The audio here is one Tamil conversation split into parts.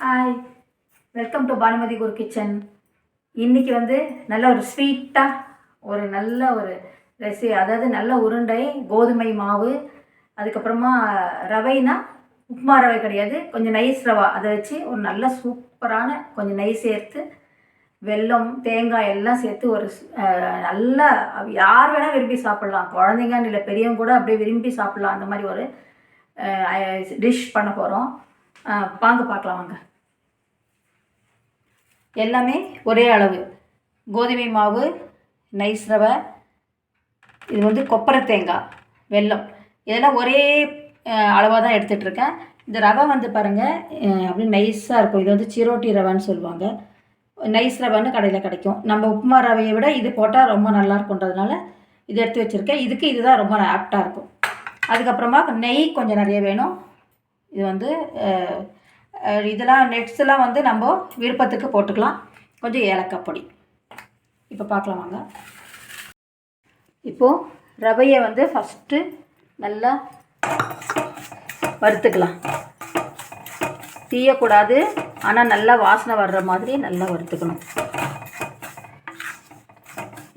Hi welcome to Bhanumathi Guru kitchen இன்றைக்கி வந்து நல்ல ஒரு ஸ்வீட்டாக ஒரு நல்ல ஒரு ரெசி அதாவது நல்ல உருண்டை கோதுமை மாவு அதுக்கப்புறமா ரவைனா உப்புமா ரவை கிடையாது கொஞ்சம் நைஸ் ரவா. அதை வச்சு ஒரு நல்ல சூப்பரான கொஞ்சம் நெய் சேர்த்து வெல்லம் தேங்காய் எல்லாம் சேர்த்து ஒரு நல்லா நல்ல யார் வேணால் விரும்பி சாப்பிட்லாம். குழந்தைங்கன்னு இல்லை பெரியவங்க கூட அப்படியே விரும்பி சாப்பிட்லாம். அந்த மாதிரி ஒரு டிஷ் பண்ண போகிறோம் வாங்க பார்க்கலாம் வாங்க. எல்லாமே ஒரே அளவு. கோதுமை மாவு நைஸ் ரவை இது வந்து கொப்பரை தேங்காய் வெல்லம். இதெல்லாம் ஒரே அளவாக தான் எடுத்துகிட்டு இருக்கேன் இந்த ரவை வந்து பாருங்கள் அப்படியே நைஸாக இருக்கும். இது வந்து சிரோட்டி ரவைன்னு சொல்லுவாங்க. நைஸ் ரவைன்னு கடையில் கிடைக்கும். நம்ம உப்புமா ரவையை விட இது போட்டால் ரொம்ப நல்லா இருக்குன்றதுனால இது எடுத்து வச்சுருக்கேன். இதுக்கு இதுதான் ரொம்ப ஆப்டாக இருக்கும். அதுக்கப்புறமா நெய் கொஞ்சம் நிறைய வேணும். இது வந்து இதெல்லாம் நெட்ஸ்லாம் வந்து நம்ம விருப்பத்துக்கு போட்டுக்கலாம். கொஞ்சம் ஏலக்காய் பொடி. இப்போ பார்க்கலாம் வாங்க. இப்போது ரவையை வந்து ஃபஸ்ட்டு நல்லா வறுத்துக்கலாம். தீயக்கூடாது ஆனால் நல்லா வாசனை வர்ற மாதிரி நல்லா வறுத்துக்கணும்.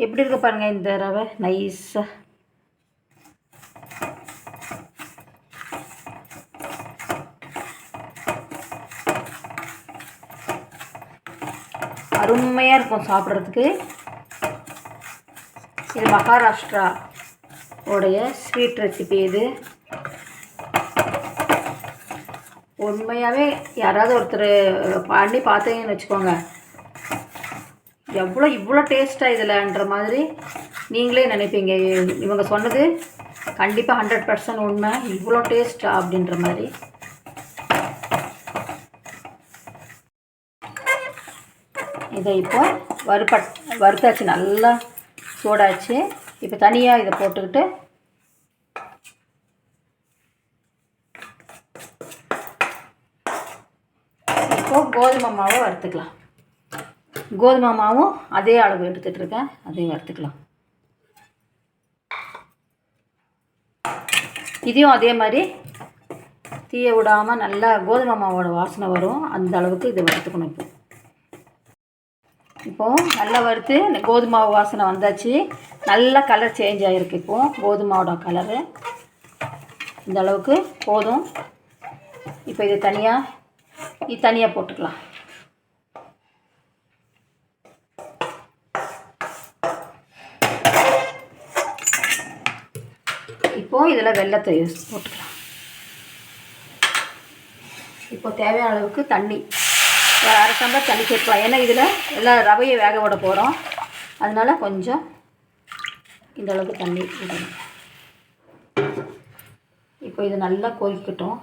எப்படி இருக்கு பாருங்கள் இந்த ரவை? நைஸாக அருமையாக இருக்கும் சாப்பிட்றதுக்கு. இது மகாராஷ்டிரா உடைய ஸ்வீட் ரெசிபி இது. உண்மையாகவே யாராவது ஒருத்தர் பண்ணி பார்த்தீங்கன்னு வச்சுக்கோங்க. எவ்வளோ இவ்வளோ டேஸ்ட்டாக இதில்ன்ற மாதிரி நீங்களே நினைப்பீங்க. இவங்க சொன்னது கண்டிப்பாக ஹண்ட்ரட் பர்சன்ட் உண்மை. இவ்வளோ டேஸ்ட்டா அப்படின்ற மாதிரி. இதை இப்போ வறுப்பட் வறுத்தாச்சு நல்லா சூடாச்சு. இப்போ தனியாக இதை போட்டுக்கிட்டு இப்போ கோதுமை மாவை வறுத்துக்கலாம். கோதுமை மாவும் அதே அளவு எடுத்துகிட்டு இருக்கேன் அதையும் வறுத்துக்கலாம். இதையும் அதே மாதிரி தீய விடாமல் நல்லா கோதுமை மாவோட வாசனை வரும். அந்த அளவுக்கு இதை வறுத்துக்கணும் இப்போ. இப்போது நல்லா வறுத்து இந்த கோதுமை வாசனை வந்தாச்சு. நல்ல கலர் சேஞ்ச் ஆகிருக்கு இப்போது கோதுமாவோட கலரு இந்த அளவுக்கு போதும். இப்போ இது தனியாக இது தனியாக போட்டுக்கலாம். இப்போது இதில் வெள்ளத்தை யூஸ் போட்டுக்கலாம். இப்போ தேவையான அளவுக்கு தண்ணி. ஒரு அரை டம்ளர் தண்ணி சேர்க்கலாம் ஏன்னா இதில் எல்லாம் ரவையை வேக விட போகிறோம் அதனால் கொஞ்சம் இந்த அளவுக்கு தண்ணி விடணும் இப்போ இது நல்லா கொதிக்கட்டும்.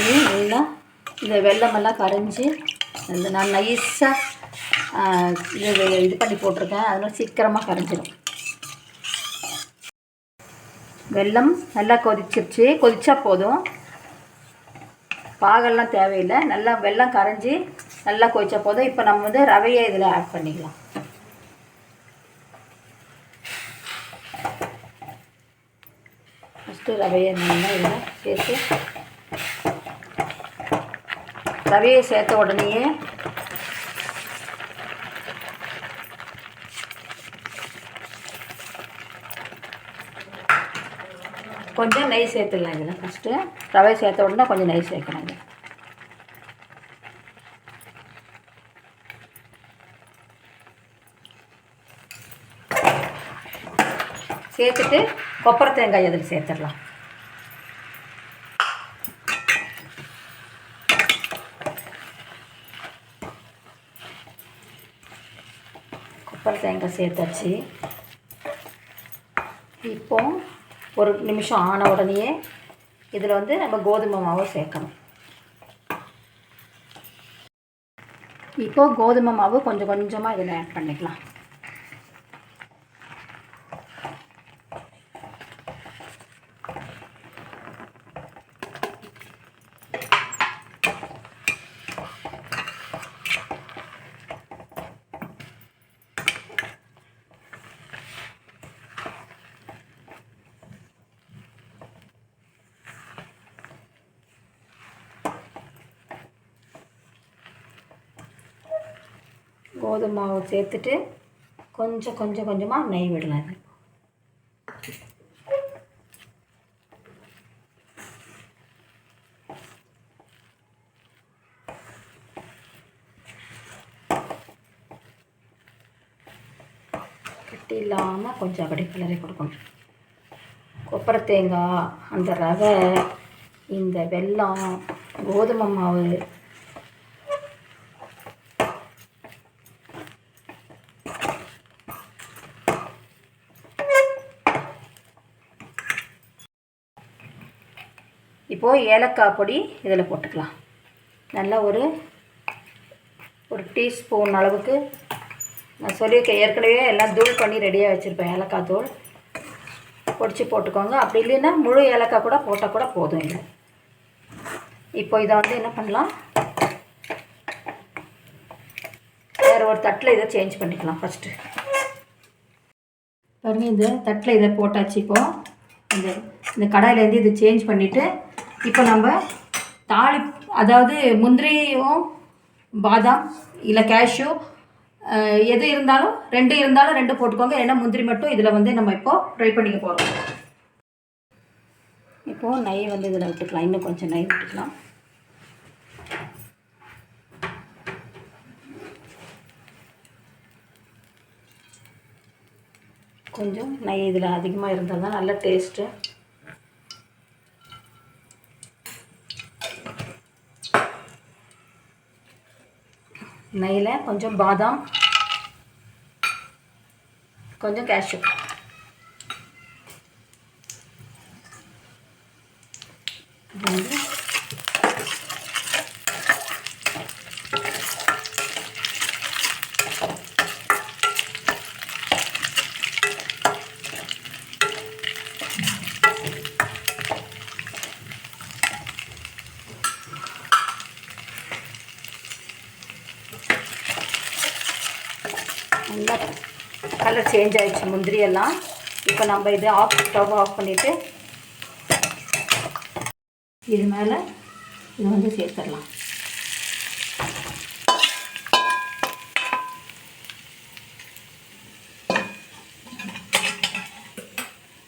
இது நல்லா இந்த வெள்ளமெல்லாம் கரைஞ்சி இந்த நான் நைஸாக இது இது பண்ணி போட்டிருக்கேன். அதனால் சீக்கிரமாக கரைஞ்சிடும் வெல்லம் நல்லா கொதிச்சிருச்சு. கொதிச்சா போதும். பாகெல்லாம் தேவையில்லை. நல்லா வெள்ளம் கரைஞ்சி நல்லா கொதிச்ச போதும் இப்போ நம்ம வந்து ரவையை இதில் ஆட் பண்ணிக்கலாம். ஃபஸ்ட்டு ரவையை நல்லா இதில் சேர்த்து ரவையை சேர்த்த உடனேயே கொஞ்சம் நெய் சேர்த்துடலாம் இதில் ஃபஸ்ட்டு ரவை சேர்த்த உடனே கொஞ்சம் நெய் சேர்க்கணும் சேர்த்துட்டு கொப்பரை தேங்காய் அதில் சேர்த்துடலாம். கொப்பரை தேங்காய் சேர்த்தாச்சு. இப்போ ஒரு நிமிஷம் ஆன உடனேயே இதில் வந்து நம்ம கோதுமை மாவை சேர்க்கணும். இப்போது கோதுமை மாவு கொஞ்சம் கொஞ்சமாக இதில் ஆட் பண்ணிக்கலாம். கோதுமை மாவு சேர்த்துட்டு கொஞ்சம் கொஞ்சம் கொஞ்சமாக நெய் விடலாம் இது கட்டி இல்லாமல் கொஞ்சம் அப்படி கிளறி கொடுக்கணும். கொப்பரை தேங்காய் அந்த ரவை இந்த வெல்லம் கோதுமை மாவு இப்போது ஏலக்காய் பொடி இதில் போட்டுக்கலாம். நல்லா ஒரு ஒரு டீஸ்பூன் அளவுக்கு நான் சொல்லியிருக்கேன் ஏற்கனவே எல்லாம் தூள் பண்ணி ரெடியாக வச்சுருப்பேன் ஏலக்காய் தூள். பொடிச்சு போட்டுக்கோங்க. அப்படி இல்லைன்னா முழு ஏலக்காய் கூட போட்டால் கூட போதும் இல்லை இப்போ இதை வந்து என்ன பண்ணலாம்? வேறு ஒரு தட்டில் இதை சேஞ்ச் பண்ணிக்கலாம் ஃபஸ்ட்டு பாருங்க இந்த தட்டில் இதை போட்டாச்சு இப்போது இந்த இந்த கடாயிலேருந்து இதை சேஞ்ச் பண்ணிவிட்டு இப்போ நம்ம தாளி அதாவது முந்திரியும் பாதாம் இல்லை கேஷ்யூ எது இருந்தாலும் ரெண்டு இருந்தாலும் ரெண்டு போட்டுக்கோங்க. ஏன்னா முந்திரி மட்டும் இதில் வந்து நம்ம இப்போது ஃப்ரை பண்ணிக்க போகிறோம் இப்போது நெய் வந்து இதில் விட்டுக்கலாம். இன்னும் கொஞ்சம் நெய் விட்டுக்கலாம். கொஞ்சம் நெய் இதில் அதிகமாக இருந்தால் தான் நல்ல டேஸ்ட்டு நெய்யில் கொஞ்சம் பாதாம் கொஞ்சம் கேஷ்யூ இது வந்து நல்லா கலர் சேஞ்ச் ஆகிடுச்சு முந்திரி எல்லாம் இப்போ நம்ம இதை ஆஃப் ஸ்டவ் ஆஃப் பண்ணிவிட்டு இது மேலே இது வந்து சேர்த்துடலாம்.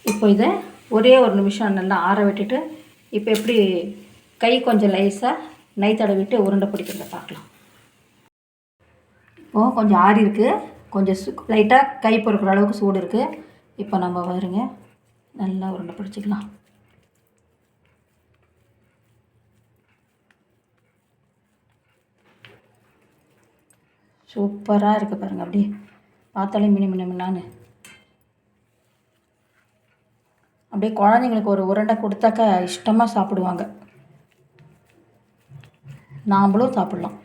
இப்போ இதை ஒரே ஒரு நிமிஷம் நல்லா ஆற விட்டுட்டு இப்போ எப்படி கை கொஞ்சம் லைஸாக நை தடவிட்டு உருண்டை பிடிக்கிறத பார்க்கலாம். இப்போது கொஞ்சம் ஆறி இருக்குது கொஞ்சம் சு லைட்டாக கை பொறுக்கிற அளவுக்கு சூடு இருக்குது இப்போ நம்ம வருங்க நல்லா உருண்டை பிடிச்சிக்கலாம். சூப்பராக இருக்குது பாருங்கள் அப்படியே. பார்த்தாலே மினி மினி மின்னான்னு அப்படியே குழந்தைங்களுக்கு ஒரு உருண்டை கொடுத்தாக்கா இஷ்டமாக சாப்பிடுவாங்க. நாம்ளும் சாப்பிட்லாம்.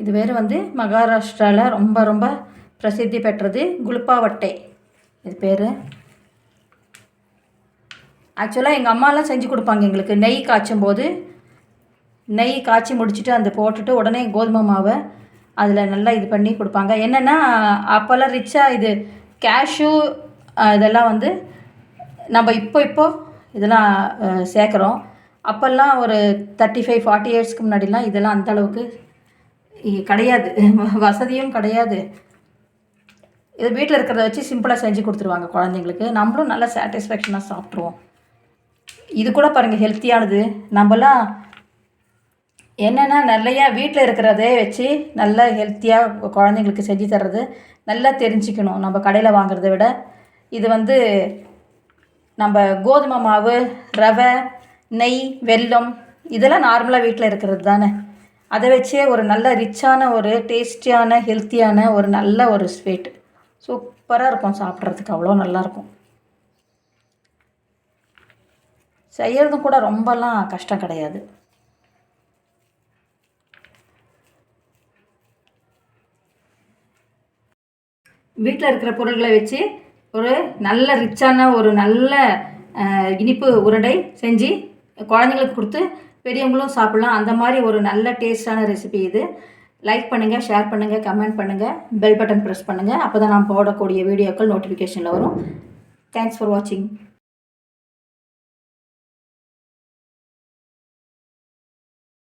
இது வேறு வந்து மகாராஷ்டிராவில் ரொம்ப ரொம்ப பிரசித்தி பெற்றது குல்பாவட்டை இது பேர்? ஆக்சுவலாக எங்கள் அம்மாலாம் செஞ்சு கொடுப்பாங்க எங்களுக்கு. நெய் காய்ச்சும் போது நெய் காய்ச்சி முடிச்சுட்டு அந்த போட்டுட்டு உடனே கோதுமை மாவை அதில் நல்லா இது பண்ணி கொடுப்பாங்க. என்னென்னா அப்போல்லாம் ரிச்சாக இது கேஷ்யூ இதெல்லாம் வந்து நம்ம இப்போ இப்போ இதெல்லாம் சேர்க்குறோம். அப்போல்லாம் ஒரு தேர்ட்டி ஃபைவ் ஃபார்ட்டி இயர்ஸ்க்கு முன்னாடிலாம் இதெல்லாம் அந்த அளவுக்கு கிடையாது. வசதியும் கிடையாது. இது வீட்டில் இருக்கிறத வச்சு சிம்பிளாக செஞ்சு கொடுத்துருவாங்க குழந்தைங்களுக்கு. நம்மளும் நல்லா சாட்டிஸ்ஃபேக்ஷனாக சாப்பிட்ருவோம் இது கூட பாருங்கள் ஹெல்த்தியானது நம்மலாம் என்னென்னா நிறையா வீட்டில் இருக்கிறதே வச்சு நல்லா ஹெல்த்தியாக குழந்தைங்களுக்கு செஞ்சு தர்றது நல்லா தெரிஞ்சுக்கணும். நம்ம கடையில் வாங்குறத விட. இது வந்து நம்ம கோதுமை மாவு ரவை நெய் வெல்லம் இதெல்லாம் நார்மலாக வீட்டில் இருக்கிறது தானே. அதை வச்சே ஒரு நல்ல ரிச்சான ஒரு டேஸ்டியான ஹெல்த்தியான ஒரு நல்ல ஒரு ஸ்வீட். சூப்பராக இருக்கும் சாப்பிட்றதுக்கு. அவ்வளோ நல்லாயிருக்கும். செய்கிறதும் கூட ரொம்பலாம் கஷ்டம் கிடையாது. வீட்டில் இருக்கிற பொருட்களை வச்சு ஒரு நல்ல ரிச்சான ஒரு நல்ல இனிப்பு உருண்டை செஞ்சு குழந்தைங்களுக்கு கொடுத்து பெரியவங்களும் சாப்பிட்லாம். அந்த மாதிரி ஒரு நல்ல டேஸ்டான ரெசிபி இது. லைக் பண்ணுங்கள் ஷேர் பண்ணுங்கள் கமெண்ட் பண்ணுங்கள் பெல் பட்டன் ப்ரெஸ் பண்ணுங்கள் அப்போ தான் நான் போடக்கூடிய வீடியோக்கள் நோட்டிஃபிகேஷனில் வரும். தேங்க்ஸ் ஃபார் வாட்சிங்